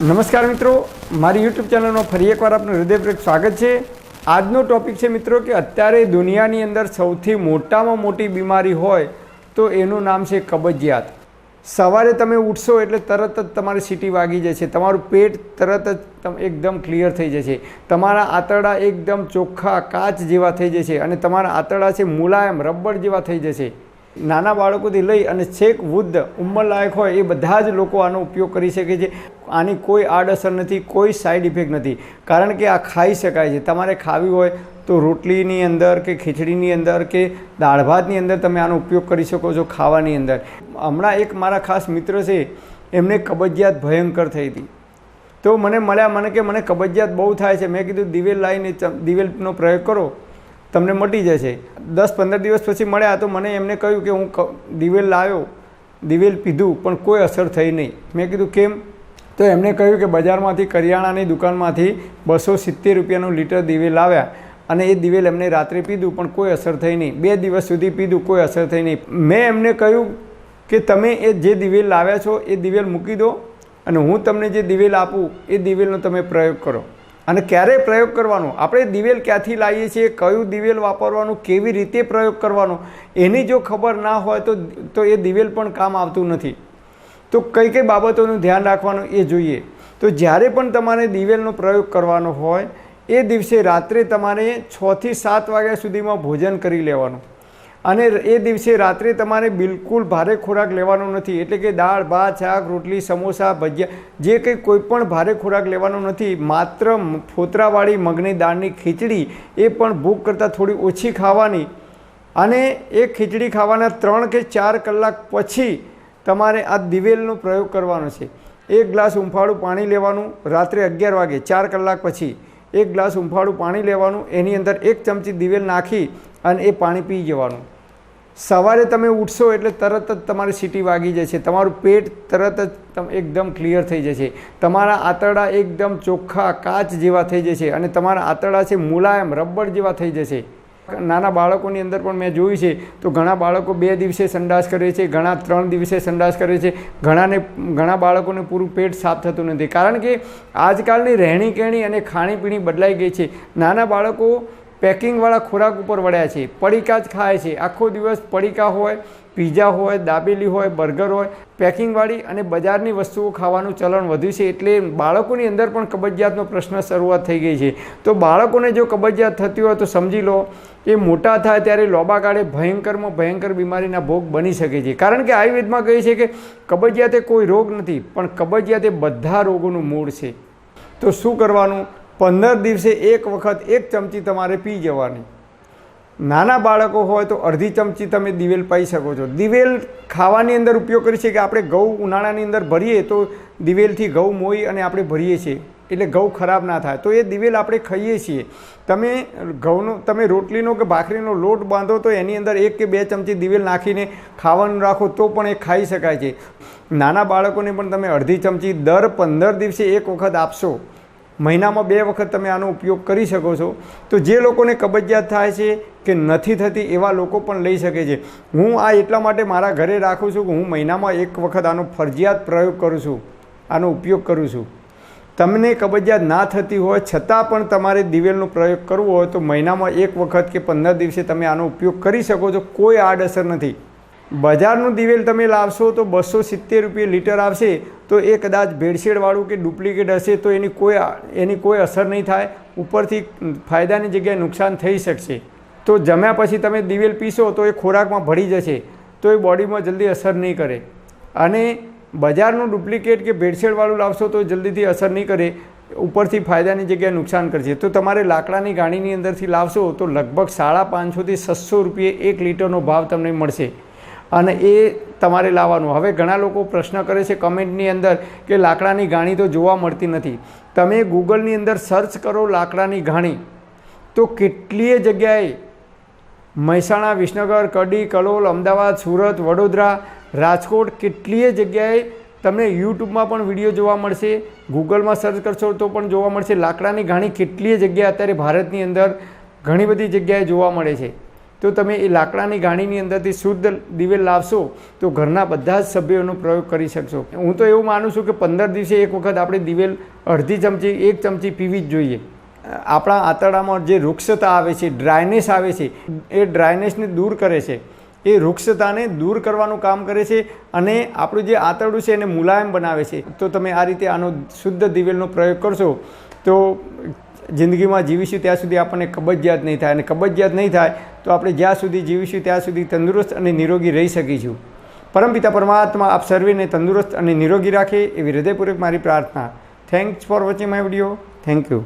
નમસ્કાર મિત્રો, મારી યુટ્યુબ ચેનલમાં ફરી એકવાર આપનું હૃદયપૂર્વક સ્વાગત છે. આજનો ટોપિક છે મિત્રો કે અત્યારે દુનિયાની અંદર સૌથી મોટામાં મોટી બીમારી હોય તો એનું નામ છે કબજિયાત. સવારે તમે ઉઠશો એટલે તરત જ તમારી સીટી વાગી જશે તમારું પેટ તરત જ એકદમ ક્લિયર થઈ જશે તમારા આંતરડા એકદમ ચોખ્ખા કાચ જેવા થઈ જશે અને તમારા આંતરડા છે મુલાયમ, રબર જેવા થઈ જશે નાના બાળકોથી લઈ અને છેક વૃદ્ધ ઉંમરલાયક હોય એ બધા જ લોકો આનો ઉપયોગ કરી શકે છે. આની કોઈ આડઅસર નથી, કોઈ સાઈડ ઇફેક્ટ નથી. કારણ કે આ ખાઈ શકાય છે. તમારે ખાવી હોય તો રોટલીની અંદર કે ખીચડીની અંદર કે દાળ ભાતની અંદર તમે આનો ઉપયોગ કરી શકો છો ખાવાની અંદર. હમણાં એક મારા ખાસ મિત્ર છે, એમને કબજિયાત ભયંકર થઈ હતી. તો મને મળ્યા, મને કે મને કબજિયાત બહુ થાય છે. મેં કીધું, દિવેલ લાવીને દિવેલનો પ્રયોગ કરો. તમને મટી જશે. દસ પંદર દિવસ પછી મળ્યા તો મને એમને કહ્યું કે હું દિવેલ લાવ્યો. દિવેલ પીધું, પણ કોઈ અસર થઈ નહીં. મેં કીધું, કેમ? તો એમણે કહ્યું કે બજારમાંથી કરિયાણાની દુકાનમાંથી બસો સિત્તેર રૂપિયાનું લીટર દિવેલ લાવ્યા અને એ દિવેલ એમને રાત્રે પીધું, પણ કોઈ અસર થઈ નહીં. બે દિવસ સુધી પીધું, કોઈ અસર થઈ નહીં. મેં એમને કહ્યું કે તમે એ જે દિવેલ લાવ્યા છો, એ દિવેલ મૂકી દો અને હું તમને જે દિવેલ આપું, એ દિવેલનો તમે પ્રયોગ કરો. અને ક્યારે પ્રયોગ કરવાનો? આપણે દિવેલ ક્યાંથી લાવીએ છીએ? કયું દિવેલ વાપરવાનું? કેવી રીતે પ્રયોગ કરવાનો? એની જો ખબર ના હોય તો તો એ દિવેલ પણ કામ આવતું નથી. તો કઈ કઈ બાબતોનું ધ્યાન રાખવાનું એ જોઈએ. તો જ્યારે પણ તમારે દિવેલનો પ્રયોગ કરવાનો હોય, એ દિવસે રાત્રે તમારે છથી સાત વાગ્યા સુધીમાં ભોજન કરી લેવાનું. અને એ દિવસે રાત્રે તમારે બિલકુલ ભારે ખોરાક લેવાનો નથી. એટલે કે દાળ, ભાત, શાક, રોટલી, સમોસા, ભજીયા, જે કંઈ કોઈ પણ ભારે ખોરાક લેવાનો નથી. માત્ર ફોતરાવાળી મગની દાળની ખીચડી એ પણ ભૂખ કરતાં થોડી ઓછી ખાવાની. અને એ ખીચડી ખાવાના ત્રણ કે ચાર કલાક પછી તમારે આ દિવેલનો પ્રયોગ કરવાનો છે. એક ગ્લાસ ઉંફાળું પાણી લેવાનું રાત્રે અગિયાર વાગે, ચાર કલાક પછી. એક ગ્લાસ ઉંફાળું પાણી લેવાનું, એની અંદર એક ચમચી દિવેલ નાખી અને એ પાણી પી જવાનું. સવારે તમે ઉઠશો એટલે તરત જ તમારી સીટી વાગી જશે તમારું પેટ તરત જ એકદમ ક્લિયર થઈ જશે તમારા આંતરડા એકદમ ચોખ્ખા કાચ જેવા થઈ જશે અને તમારા આંતરડા છે મુલાયમ, રબર જેવા થઈ જશે નાના બાળકોની અંદર પણ મેં જોયું છે, તો ઘણા બાળકો બે દિવસે સંડાસ કરે છે, ઘણા ત્રણ દિવસે સંડાસ કરે છે. ઘણાને, ઘણા બાળકોને પૂરું પેટ સાફ થતું નથી. કારણ કે આજકાલની રહેણી કહેણી અને ખાણીપીણી બદલાઈ ગઈ છે. નાના બાળકો પેકિંગવાળા ખોરાક ઉપર વળ્યા છે. પડીકા જ ખાય છે. આખો દિવસ પડીકા હોય, પીઝા હોય, દાબેલી હોય, બર્ગર હોય, પેકિંગવાળી અને બજારની વસ્તુઓ ખાવાનું ચલણ વધ્યું છે એટલે બાળકોની અંદર પણ કબજિયાતનો પ્રશ્ન શરૂઆત થઈ ગઈ છે. તો બાળકોને જો કબજિયાત થતી હોય તો સમજી લો, એ મોટા થાય ત્યારે લોબા કાળે ભયંકરમાં ભયંકર બીમારીના ભોગ બની શકે છે. કારણ કે આયુર્વેદમાં કહે છે કે કબજિયાત એ કોઈ રોગ નથી, પણ કબજિયાત એ બધા રોગોનું મૂળ છે. તો શું કરવાનું? પંદર દિવસે એક વખત એક ચમચી તમારે પી જવાની. નાના બાળકો હોય તો અડધી ચમચી તમે દિવેલ પાઈ શકો છો. દિવેલ ખાવાની અંદર ઉપયોગ કરી છે કે આપણે ઘઉં ઉનાળાની અંદર ભરીએ તો દિવેલથી ઘઉં મોઈ અને આપણે ભરીએ છીએ. એટલે ઘઉં ખરાબ ના થાય. તો એ દિવેલ આપણે ખાઈએ છીએ. તમે ઘઉંનો, તમે રોટલીનો કે ભાખરીનો લોટ બાંધો તો એની અંદર એક કે બે ચમચી દિવેલ નાખીને ખાવાનું રાખો તો પણ એ ખાઈ શકાય છે. નાના બાળકોને પણ તમે અડધી ચમચી દર પંદર દિવસે એક વખત આપશો. મહિનામાં બે વખત તમે આનો ઉપયોગ કરી શકો છો. તો જે લોકોને કબજિયાત થાય છે કે નથી થતી એવા લોકો પણ લઈ શકે છે. હું આ એટલા માટે મારા ઘરે રાખું છું કે હું મહિનામાં એક વખત આનો ફરજિયાત પ્રયોગ કરું છું, આનો ઉપયોગ કરું છું. તમને કબજિયાત ના થતી હોય, છતાં પણ તમારે દિવેલનો પ્રયોગ કરવો હોય તો મહિનામાં એક વખત કે પંદર દિવસે તમે આનો ઉપયોગ કરી શકો છો. કોઈ આડઅસર નથી. બજારનું દિવેલ તમે લાવશો તો બસો સિત્તેર રૂપિયા લીટર આવશે, તો એ કદાચ ભેળસેળવાળું કે ડુપ્લિકેટ હશે તો એની કોઈ એની કોઈ અસર નહીં થાય, ઉપરથી ફાયદાની જગ્યાએ નુકસાન થઈ શકશે. તો જમ્યા પછી તમે દિવેલ પીશો તો એ ખોરાકમાં ભળી જશે, તો એ બોડીમાં જલ્દી અસર નહીં કરે. અને બજારનું ડુપ્લિકેટ કે ભેળસેળવાળું લાવશો તો જલ્દીથી અસર નહીં કરે, ઉપરથી ફાયદાની જગ્યાએ નુકસાન કરશે. તો તમારે લાકડાની ગાણીની અંદરથી લાવશો તો લગભગ સાડા પાંચસોથી છસો રૂપિયે એક લીટરનો ભાવ તમને મળશે. અને એ તમારે લાવવાનું. હવે ઘણા લોકો પ્રશ્ન કરે છે કમેન્ટની અંદર કે લાકડાની ઘાણી તો જોવા મળતી નથી. તમે ગૂગલની અંદર સર્ચ કરો લાકડાની ઘાણી તો કેટલીય જગ્યાએ મહેસાણા, વિસનગર, કડી, કલોલ, અમદાવાદ, સુરત, વડોદરા, રાજકોટ કેટલીય જગ્યાએ તમને યુટ્યુબમાં પણ વીડિયો જોવા મળશે, ગૂગલમાં સર્ચ કરશો તો પણ જોવા મળશે. લાકડાની ઘાણી કેટલીય જગ્યાએ અત્યારે ભારતની અંદર ઘણી બધી જગ્યાએ જોવા મળે છે. તો તમે એ લાકડાની ગાણીની અંદરથી શુદ્ધ દિવેલ લાવશો, તો ઘરના બધા જ સભ્યોનો પ્રયોગ કરી શકશો. હું તો એવું માનું છું કે પંદર દિવસે એક વખત આપણે દિવેલ અડધી ચમચી, એક ચમચી પીવી જ જોઈએ. આપણા આંતરડામાં જે વૃક્ષતા આવે છે ડ્રાયનેસ આવે છે, એ ડ્રાયનેસને દૂર કરે છે. એ વૃક્ષતાને દૂર કરવાનું કામ કરે છે અને આપણું જે આંતરડું છે એને મુલાયમ બનાવે છે. તો તમે આ રીતે આનો શુદ્ધ દિવેલનો પ્રયોગ કરશો, તો જિંદગીમાં જીવીશું ત્યાં સુધી આપણને કબજિયાત નહીં થાય. અને કબજિયાત નહીં થાય તો આપણે જ્યાં સુધી જીવીશું ત્યાં સુધી તંદુરસ્ત અને નિરોગી રહી શકીશું. પરમપિતા પરમાત્મા આપ સર્વેને તંદુરસ્ત અને નિરોગી રાખે એવી હૃદયપૂર્વક મારી પ્રાર્થના. Thanks for watching my video thank you